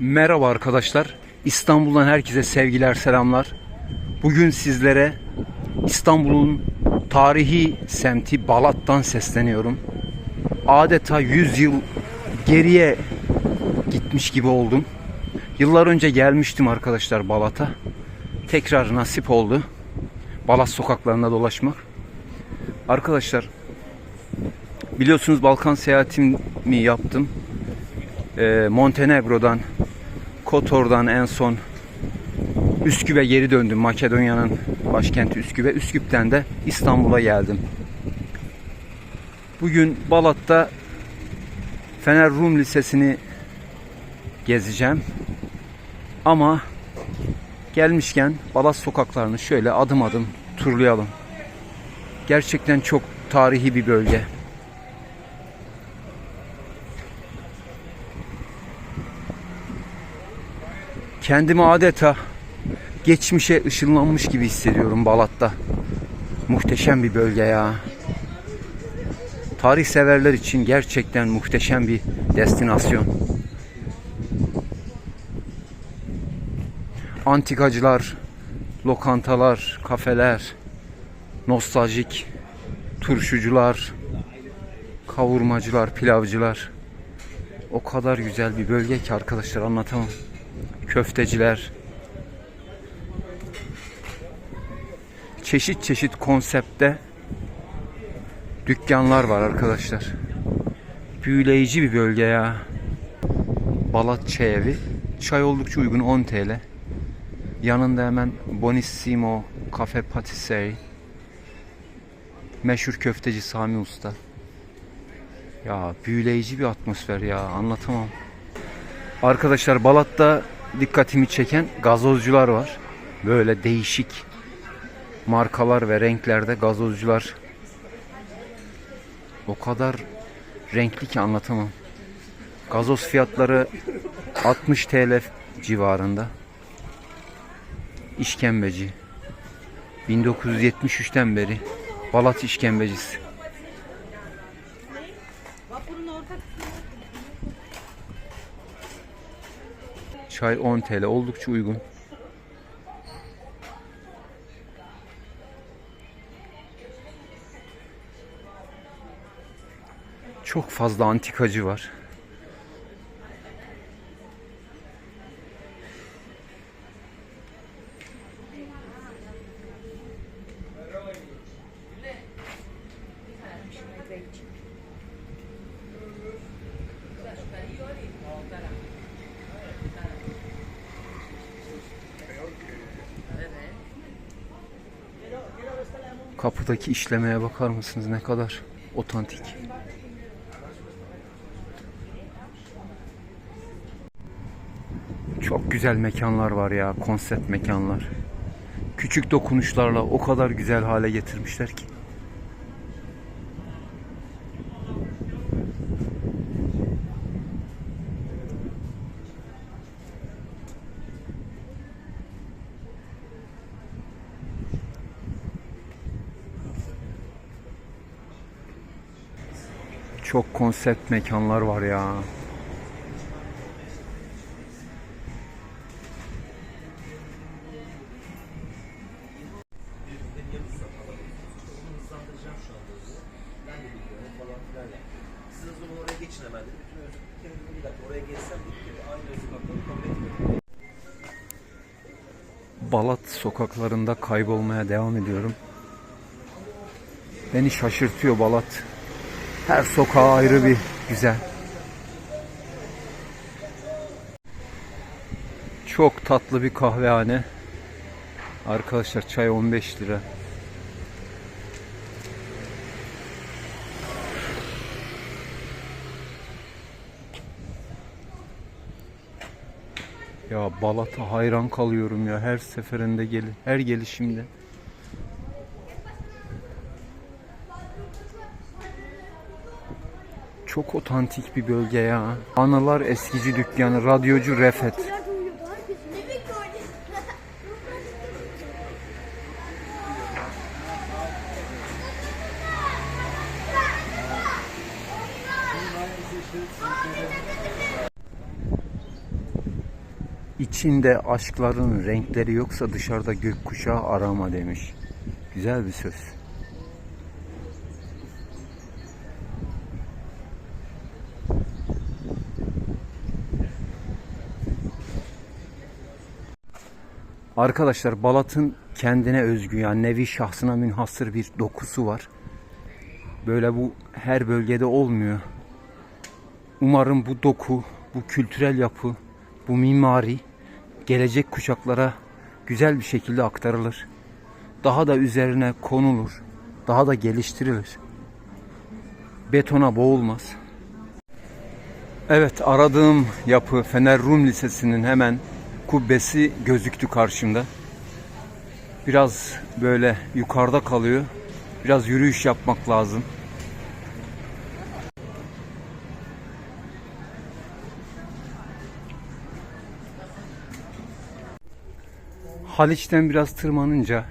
Merhaba arkadaşlar. İstanbul'dan herkese sevgiler, selamlar. Bugün sizlere İstanbul'un tarihi semti Balat'tan sesleniyorum. Adeta 100 yıl geriye gitmiş gibi oldum. Yıllar önce gelmiştim arkadaşlar Balat'a. Tekrar nasip oldu. Balat sokaklarında dolaşmak. Arkadaşlar biliyorsunuz Balkan seyahatimi yaptım. Ee, Montenegro'dan Kotor'dan en son Üsküp'e geri döndüm. Makedonya'nın başkenti Üsküp'e. Üsküp'ten de İstanbul'a geldim. Bugün Balat'ta Fener Rum Lisesi'ni gezeceğim. Ama gelmişken Balat sokaklarını şöyle adım adım turlayalım. Gerçekten çok tarihi bir bölge. Kendimi adeta geçmişe ışınlanmış gibi hissediyorum Balat'ta. Muhteşem bir bölge ya. Tarih severler için gerçekten muhteşem bir destinasyon. Antikacılar, lokantalar, kafeler, nostaljik turşucular, kavurmacılar, pilavcılar. O kadar güzel bir bölge ki arkadaşlar anlatamam köfteciler, çeşit çeşit konsepte dükkanlar var arkadaşlar. Büyüleyici bir bölge ya. Balat Çay Evi. Çay oldukça uygun 10 TL. Yanında hemen Bonissimo Cafe Patisserie. Meşhur köfteci Sami Usta. Ya büyüleyici bir atmosfer ya anlatamam. Arkadaşlar Balat'ta dikkatimi çeken gazozcular var. Böyle değişik markalar ve renklerde gazozcular. O kadar renkli ki anlatamam. Gazoz fiyatları 60 TL civarında. İşkembeci. 1973'ten beri Balat işkembecisi. Çay 10 TL oldukça uygun. Çok fazla antikacı var. Kapıdaki işlemeye bakar mısınız ne kadar otantik. Çok güzel mekanlar var ya, konsept mekanlar. Küçük dokunuşlarla o kadar güzel hale getirmişler ki. Çok konsept mekanlar var ya. Balat sokaklarında kaybolmaya devam ediyorum. Beni şaşırtıyor Balat. Her sokağa ayrı bir güzel. Çok tatlı bir kahvehane. Arkadaşlar çay 15 lira. Ya Balat'a hayran kalıyorum ya her seferinde gel her gelişimde. Çok otantik bir bölge ya. Anılar eskici dükkanı, radyocu Refet. İçinde aşkların renkleri yoksa dışarıda gökkuşağı arama demiş. Güzel bir söz. Arkadaşlar Balat'ın kendine özgü yani nevi şahsına münhasır bir dokusu var. Böyle bu her bölgede olmuyor. Umarım bu doku, bu kültürel yapı, bu mimari gelecek kuşaklara güzel bir şekilde aktarılır. Daha da üzerine konulur. Daha da geliştirilir. Betona boğulmaz. Evet aradığım yapı Fener Rum Lisesi'nin hemen kubbesi gözüktü karşımda. Biraz böyle yukarıda kalıyor. Biraz yürüyüş yapmak lazım. Haliç'ten biraz tırmanınca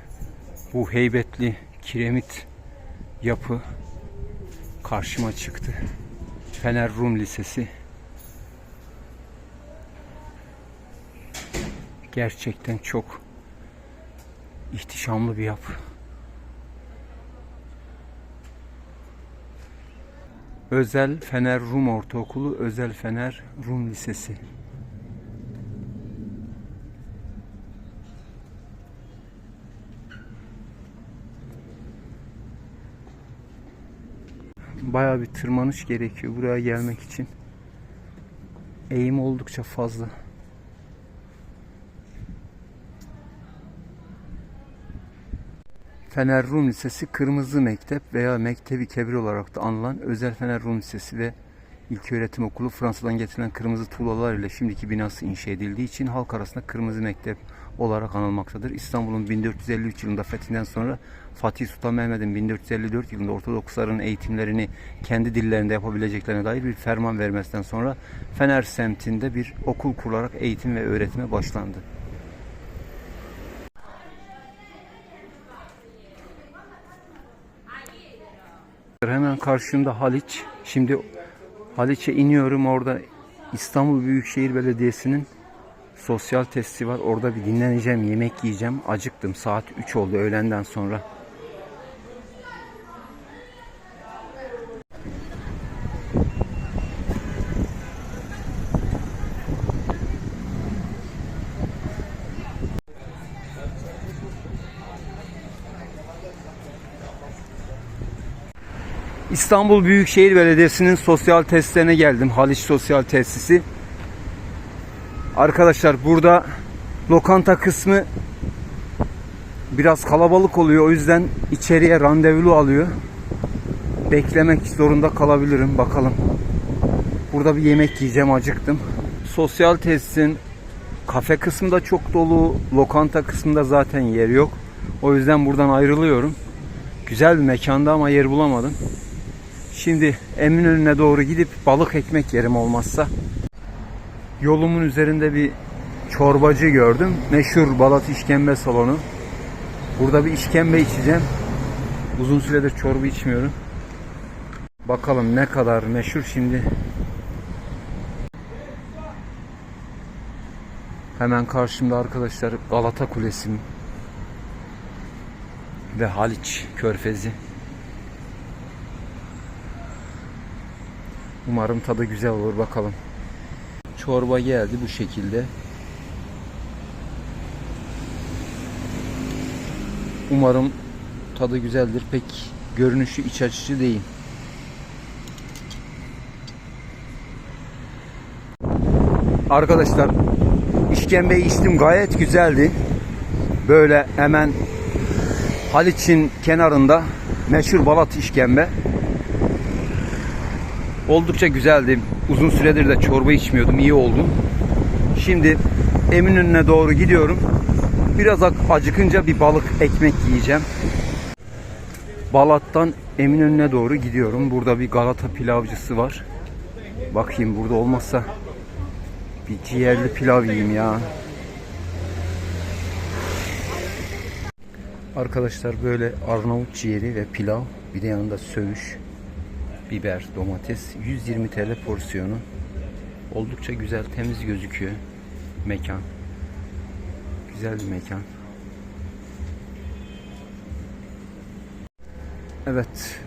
bu heybetli kiremit yapı karşıma çıktı. Fener Rum Lisesi. Gerçekten çok ihtişamlı bir yapı. Özel Fener Rum Ortaokulu, Özel Fener Rum Lisesi. Bayağı bir tırmanış gerekiyor buraya gelmek için. Eğim oldukça fazla. Fener Rum Lisesi Kırmızı Mektep veya Mektebi Kebir olarak da anılan Özel Fener Rum Lisesi ve İlköğretim Okulu Fransa'dan getirilen kırmızı tuğlalar ile şimdiki binası inşa edildiği için halk arasında Kırmızı Mektep olarak anılmaktadır. İstanbul'un 1453 yılında fethinden sonra Fatih Sultan Mehmet'in 1454 yılında Ortodoksların eğitimlerini kendi dillerinde yapabileceklerine dair bir ferman vermesinden sonra Fener semtinde bir okul kurularak eğitim ve öğretime başlandı. Hemen karşımda Haliç. Şimdi Haliç'e iniyorum. Orada İstanbul Büyükşehir Belediyesi'nin sosyal tesisi var. Orada bir dinleneceğim, yemek yiyeceğim. Acıktım. Saat 3 oldu öğlenden sonra. İstanbul Büyükşehir Belediyesi'nin sosyal tesislerine geldim. Haliç Sosyal Tesisi. Arkadaşlar burada lokanta kısmı biraz kalabalık oluyor. O yüzden içeriye randevulu alıyor. Beklemek zorunda kalabilirim. Bakalım. Burada bir yemek yiyeceğim. Acıktım. Sosyal tesisin kafe kısmında çok dolu. Lokanta kısmında zaten yer yok. O yüzden buradan ayrılıyorum. Güzel bir mekanda ama yer bulamadım. Şimdi Eminönü'ne doğru gidip balık ekmek yerim olmazsa. Yolumun üzerinde bir çorbacı gördüm. Meşhur Balat İşkembe Salonu. Burada bir işkembe içeceğim. Uzun süredir çorba içmiyorum. Bakalım ne kadar meşhur şimdi. Hemen karşımda arkadaşlar Galata Kulesi ve Haliç Körfezi. Umarım tadı güzel olur bakalım. Çorba geldi bu şekilde. Umarım tadı güzeldir. Pek görünüşü iç açıcı değil. Arkadaşlar işkembeyi içtim gayet güzeldi. Böyle hemen Haliç'in kenarında meşhur Balat işkembe. Oldukça güzeldi. Uzun süredir de çorba içmiyordum. İyi oldu. Şimdi Eminönü'ne doğru gidiyorum. Biraz acıkınca bir balık ekmek yiyeceğim. Balat'tan Eminönü'ne doğru gidiyorum. Burada bir Galata pilavcısı var. Bakayım burada olmazsa bir ciğerli pilav yiyeyim ya. Arkadaşlar böyle Arnavut ciğeri ve pilav bir de yanında söğüş biber, domates 120 TL porsiyonu. Oldukça güzel, temiz gözüküyor mekan. Güzel bir mekan. Evet.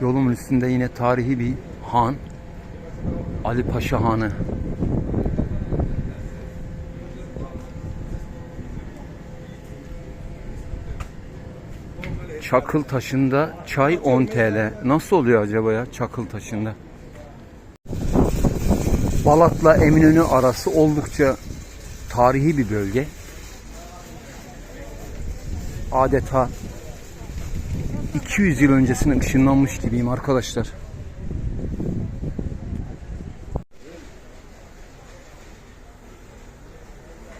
Yolumun üstünde yine tarihi bir han. Ali Paşa Hanı. Çakıl taşında çay 10 TL. Nasıl oluyor acaba ya Çakıl taşında? Balat'la Eminönü arası oldukça tarihi bir bölge. Adeta 200 yıl öncesine ışınlanmış gibiyim arkadaşlar.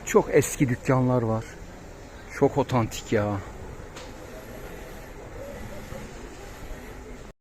Çok eski dükkanlar var. Çok otantik ya.